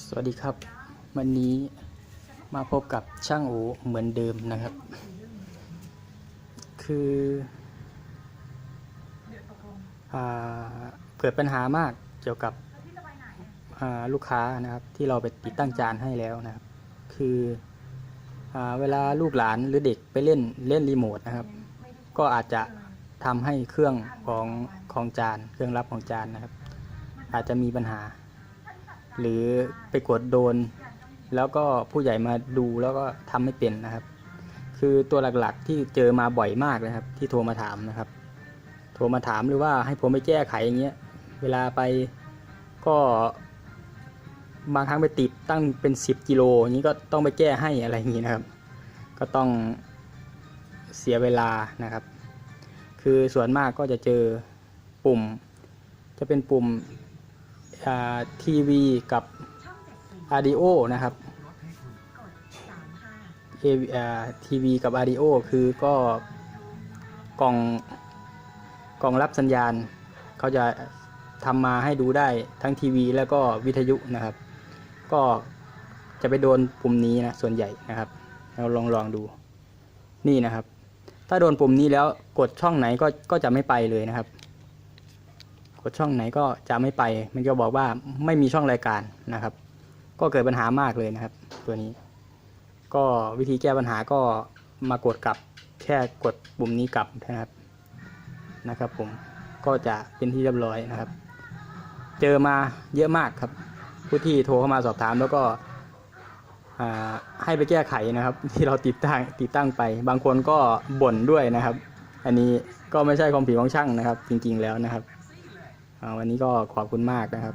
สวัสดีครับ วันนี้มาพบกับช่างโอเหมือนเดิมนะครับ คืออเกิดปัญหามากเกี่ยวกับลูกค้านะครับที่เราไปติดตั้งจานให้แล้วนะครับ คืออเวลาลูกหลานหรือเด็กไปเล่นเล่นรีโมทนะครับ ก็อาจจะทำให้เครื่องของของจาน เครื่องรับของจานนะครับ อาจจะมีปัญหา หรือไปกดโดน แล้วก็ผู้ใหญ่มาดูแล้วก็ทำไม่เป็นนะครับ คือตัวหลักๆที่เจอมาบ่อยมากนะครับ ที่โทรมาถามนะครับ โทรมาถามหรือว่าให้ผมไปแก้ไขอย่างเงี้ยเวลาไปก็บางครั้งไปติดตั้งเป็น 10กิโลอย่างนี้ก็ต้องไปแก้ให้อะไรอย่างนี้นะครับ ก็ต้องเสียเวลานะครับ คือส่วนมากก็จะเจอปุ่ม จะเป็นปุ่ม ทีวีกับ RDO นะครับทีวีกับ RDO คือก็กล่องกล่องรับสัญญาณ เขาจะทำมาให้ดูได้ทั้งทีวีแล้วก็วิทยุนะครับ ก็จะไปโดนปุ่มนี้นะส่วนใหญ่นะครับ เราลองลองดูนี่นะครับ ถ้าโดนปุ่มนี้แล้วกดช่องไหนก็ก็จะไม่ไปเลยนะครับ กดช่องไหนก็จะไม่ไป มันก็บอกว่าไม่มีช่องรายการนะครับ ก็เกิดปัญหามากเลยนะครับ ตัวนี้ ก็วิธีแก้ปัญหาก็มากดกลับแค่กดปุ่มนี้กลับนะครับนะครับ ผมก็จะเป็นที่เรียบร้อยนะครับ เจอมาเยอะมากครับ ผู้ที่โทรเข้ามาสอบถามแล้วก็ให้ไปแก้ไขนะครับ ที่เราติดตั้งติดตั้งไป บางคนก็บ่นด้วยนะครับ อันนี้ก็ไม่ใช่ความผิดของช่างนะครับ จริงๆแล้วนะครับ วันนี้ก็ขอบคุณมากนะครับ